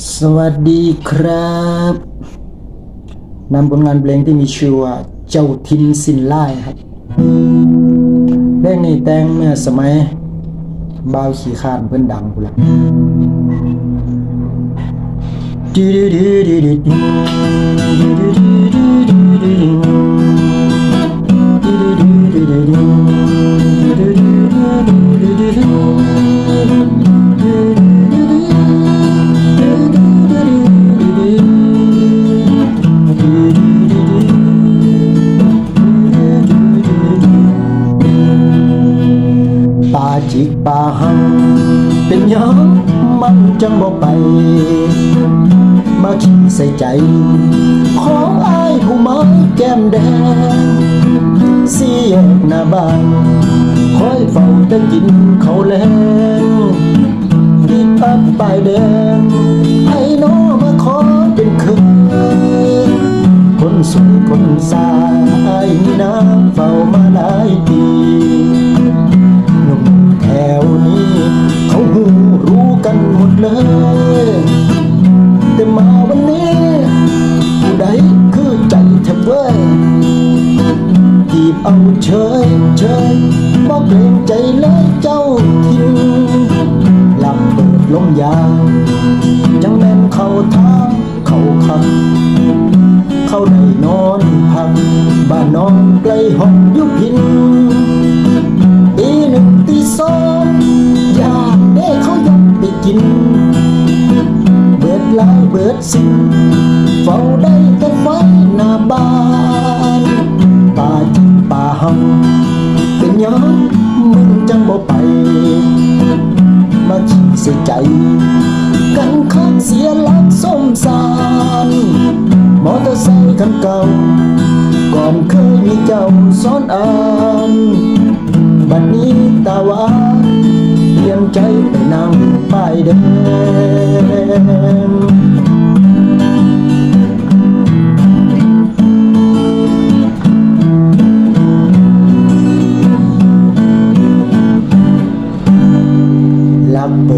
สวัสดีครับนำผลงานเพลงที่มีชื่อว่า เจ้าทินสินไล่ครับเพลงนี้แต่งเมื่อสมัยบ่าวขี่ข้านเพื่อนดังกูละดูดูดูดูดูดูดู จิกป่าหัง เป็นยังมันจังบ่ไป มาขี้ใส่ใจ ของอายผู้ม้แก้มแดงเสียกหน้าบ้านคอยเฝ้าแต่กินเขาแลงติดปักป้ายแดงให้น้อมาขอเป็นเคยคนสวยคนสายนี่นะเฝ้ามาหลายปี ยจีบเอาเฉยเฉยบอกเกรงใจเลยเจ้าทินหลับเปิดลมยาจังแม่นเขาทางเขาคักเขาได้นอนพักบ้านน้องไกลห้องยุพินตีหนึ่งตีสองอยากได้เขายกไปกิน เบิดลายเบิดสิ้น งป่าหังเป็นหยังมึงจังบ่ไป มาขี้เสียใจ กันคักเสียหลักส้มสารมอเตอร์ไซค์คันเก่า ก่อนเคยมีเจ้าซ้อนอ่านบัดนี้ตาหวานเลี่ยนใจไปนั่งป้ายแดง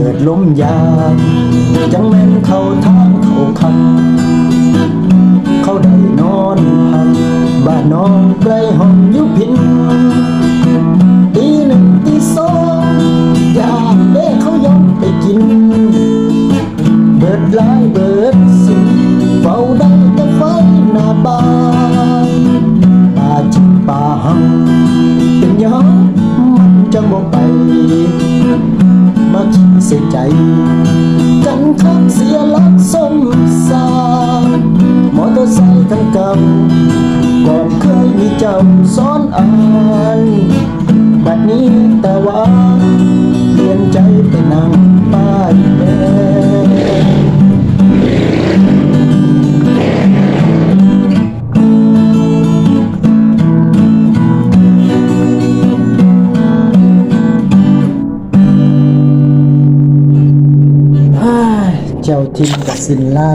เบิดลมยามจังแม่นเข้าทางเข้าคันเข้าได้นอนพักบ้านน้องไกลห้องยุพินตีหนึ่งตีสองอยากได้เขายอมไปกิน เบิดลายเบิดสิเฝ้าได้แต่ไฟหน้าบ้านป่าจิป่าหังเป็นยังมันจังบ่ไป มักเสียใจ กันคักเสียลักสมสารมอเตอร์ไซค์คันเก่าก่อนเคยมีเจ้าซ้อนอัน เจ้าทินกับสินไล่